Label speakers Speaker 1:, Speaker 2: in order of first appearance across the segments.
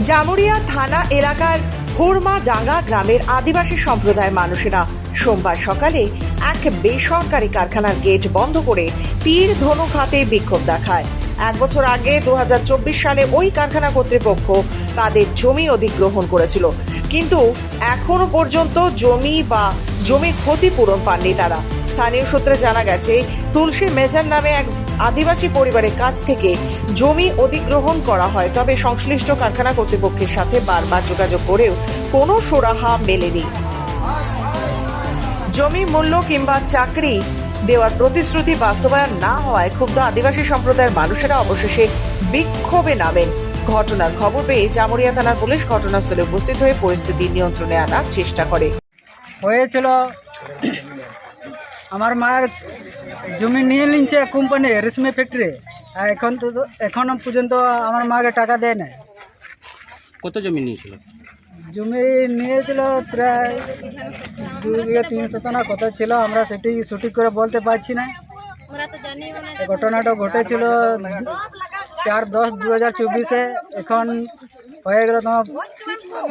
Speaker 1: জামুরিয়া থানা এলাকার হুরমা ডাঙ্গা গ্রামের আদিবাসী সম্প্রদায়ের মানুষেরা সোমবার সকালে এক বেসরকারি কারখানার গেট বন্ধ করে তীর ধনুক হাতে বিক্ষোভ দেখায়। এক বছর আগে দু হাজার চব্বিশ সালে ওই কারখানা কর্তৃপক্ষ তাদের জমি অধিগ্রহণ করেছিল। কিন্তু এখনও পর্যন্ত জমি বা জমি ক্ষতিপূরণ পাননি তারা। স্থানীয় সূত্রে জানা গেছে, তুলসী মেজার নামে এক আদিবাসী পরিবারের কাছ থেকে জমি অধিগ্রহণ করা হয়, তবে সংশ্লিষ্ট কারখানা কর্তৃপক্ষের সাথে বারবার যোগাযোগ করেও কোনো সুরাহা মেলেনি। জমি মূল্য কিংবা চাকরি দেওয়ার প্রতিশ্রুতি বাস্তবায়ন না হওয়ায় ক্ষুব্ধ আদিবাসী সম্প্রদায়ের মানুষেরা অবশেষে বিক্ষোভে নামেন। ঘটনার খবর পেয়ে জামুরিয়া থানার পুলিশ ঘটনাস্থলে উপস্থিত হয়ে পরিস্থিতি নিয়ন্ত্রণে আনার চেষ্টা করে।
Speaker 2: হয়েছিল আমার মায়ের জমি নিয়ে নিচ্ছে কোম্পানি রেশমি ফ্যাক্টরি আর এখন তো এখনও পর্যন্ত আমার মাকে টাকা দেয় না
Speaker 3: কত জমি নিয়েছিল?
Speaker 2: জমি নিয়েছিল প্রায় দু বিঘা তিন শতাংশ কত ছিল আমরা সেটি সঠিক করে বলতে পারছি না। ঘটনাটা ঘটেছিল চার দশ দু হাজার চব্বিশে। এখন হয়ে গেল তোমার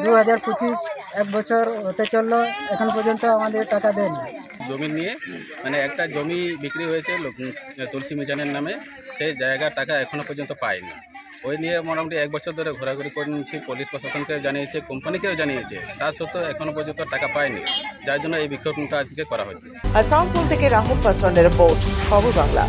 Speaker 2: দু হাজার পঁচিশ। এক বছর হতে চলল এখন পর্যন্ত আমাদের টাকা দেয়নি
Speaker 3: জমি নিয়ে মানে একটা জমি বিক্রি হয়েছে তুলসী মিজানের নামে সেই জায়গার টাকা এখনও পর্যন্ত পায়নি ওই নিয়ে মোটামুটি এক বছর ধরে ঘোরাঘুরি করে নিচ্ছি পুলিশ প্রশাসনকে জানিয়েছে কোম্পানিকেও জানিয়েছে তা সত্ত্বেও এখনও পর্যন্ত টাকা পায়নি যার জন্য এই বিক্ষোভটা আজকে করা হচ্ছে।
Speaker 1: আসানসোল থেকে রাহুল পাসওয়ানের রিপোর্ট খবর বাংলা।